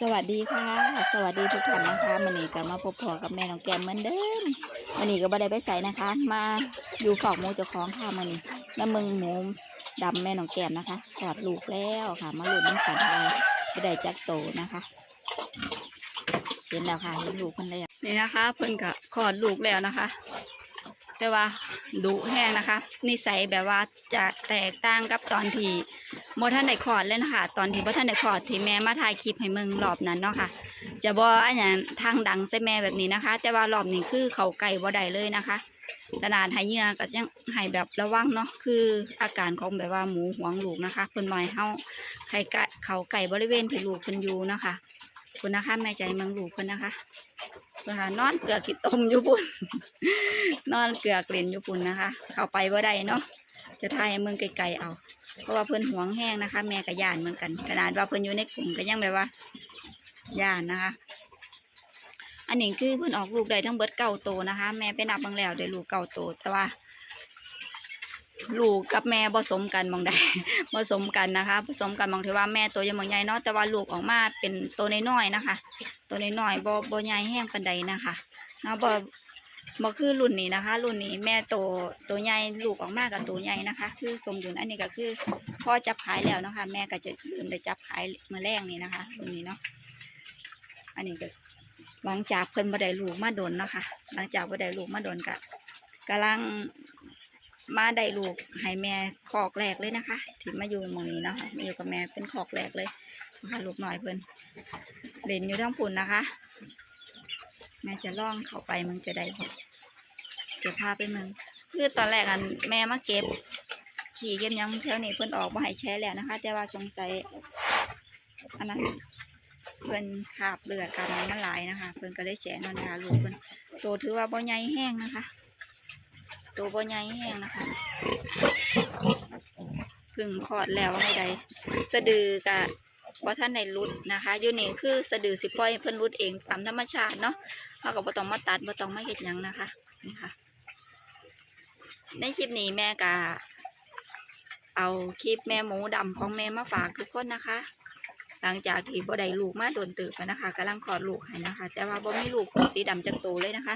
สวัสดีค่ะ สวัสดีทุกท่านนะคะมันนี้ก็มาพบพอกับแม่น้องแก้มเหมือนเดิมมันนี้ก็บ่ได้ไปใส่นะคะ มาอยู่ขอกหมูเจ้าของค่ะมันนี้น้ำมึงหมูดำแม่น้องแก้มนะคะกอดลูกแล้วค่ะ มาลุ้นน้ำกันไปไปได้จักโตนะคะ เห็นแล้วค่ะเห็นลูกเพิ่นแล้วนี่นะคะเพิ่นก็คลอดลูกแล้วนะคะ แต่ว่าดุแห้งนะคะนิสัยแบบว่าจะแตกต่างกับตอนที่ โมท่านได้คอดเลยนะคะตอนที่โมท่านได้คอดที่แม่มาถ่ายคลิปให้เมืองรอบนั้นเนาะค่ะ จะบออันอย่างทางดังใส่แม่แบบนี้นะคะ แต่ว่ารอบนี้คือเขาไก่บ่ได้เลยนะคะตลาดให้เหยื่อก็ยังให้แบบระวังเนาะคืออาการของแบบว่าหมูหวงลูกนะคะเพิ่นหน่อยเฮาไข่ไก่เขาไก่บริเวณที่ลูกเพิ่นอยู่เนาะคะคุณนะคะแม่ใจเมืองลูกเพิ่นนะคะเพิ่นค่ะนอนเกลือขี้ต้มอยู่ปุ่นนอนเกลือกเล่นอยู่ปุ่นนะคะ เข้าไปบ่ได้เนาะจะทายให้เมืองไกลๆเอา เพราะว่าเพิ่นหวงแห้งนะคะ แม่กับย่านเหมือนกัน ขนาดว่าเพิ่นอยู่ในกลุ่มก็ยังแบบว่าย่านนะคะ อันนี้คือเพิ่นออกลูกได้ทั้งเบิดเก้าโตนะคะ แม่ไปนับเบิ่งแล้วได้ลูกเก้าโตแต่ว่าลูกกับแม่ผสมกันบางใดผสมกันนะคะผสมกันบางทีว่าแม่ตัวยังบางใหญ่เนาะแต่ว่าลูกออกมาเป็นตัวน้อยๆนะคะ ตัวน้อยๆบ่บ่ใหญ่แห้งปานใดนะคะเนาะบ่ บ่คือรุ่นนี้นะคะ รุ่นนี้แม่โตตัวใหญ่ลูกออกมากับตัวใหญ่นะคะ คือสมดุลอันนี้ก็คือพ่อจับขายแล้วเนาะคะแม่ก็จะเริ่มได้จับขายเมื่อแรกนี้นะคะ รุ่นนี้เนาะอันนี้ก็หลังจากเพิ่นบ่ได้ลูกมาโดนเนาะคะหลังจากบ่ได้ลูกมาโดนก็กำลังมาได้ลูกให้แม่คอกแรกเลยนะคะที่มาอยู่มองนี้เนาะคะมาอยู่กับแม่เป็นคอกแรกเลยนะคะลูกหน้อยเพิ่นเล่นอยู่ทั้งปุ่นนะคะ แม่จะล่องเข้าไปมึงจะได้บ่ จะพาไปเมืองคือตอนแรกอันแม่มาเก็บ ขี่เก็บยังแถวนี้เพิ่อนออกมาให้แช่แล้วนะคะ แต่ว่าสงสัยอันนั้นเพิ่อนขาบเลือดกันมันหลายนะคะ เพิ่อนก็เลยแฉนั่นนะคะลูกเพิ่อนโตถือว่าบ่ใหญ่แห้งนะคะโตบ่ใหญ่แห้งนะคะพึ่งคลอดแล้วให้ใดสะดือกับว่าท่านในรุดนะคะอยู่นี่คือสะดือสิปล่อยเพิ่อนรุดเองตามธรรมชาติเนาะเราก็บ่ต้องมาตัดบ่ต้องมาเฮ็ดยังนะคะนี่ค่ะ ในคลิปนี้แม่ก็เอาคลิปแม่หมูดำของแม่มาฝากทุกคนนะคะ หลังจากที่บ่ได้ลูกมาโดนตืบแล้วนะคะกำลังคลอดลูกให้นะคะ แต่ว่าบ่มีลูกสีดำจักโตวเลยนะคะ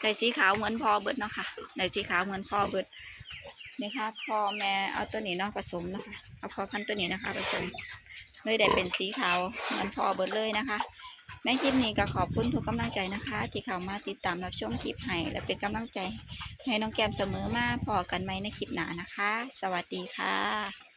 ได้สีขาวเหมือนพ่อเบิดเนาะค่ะได้สีขาวเหมือนพ่อเบิดนี่ค่ะพ่อแม่เอาตัวนี้เนาะผสมนะคะเอาพ่อพันตัวนี้นะคะผสมเลยได้เป็นสีขาวเหมือนพ่อเบิดเลยนะคะ ในคลิปนี้ก็ขอบคุณทุกกำลังใจนะคะ ที่เข้ามาติดตามรับชมคลิปให้และเป็นกำลังใจให้น้องแก้มเสมอมาพอกันไหมในคลิปหน้านะคะ สวัสดีค่ะ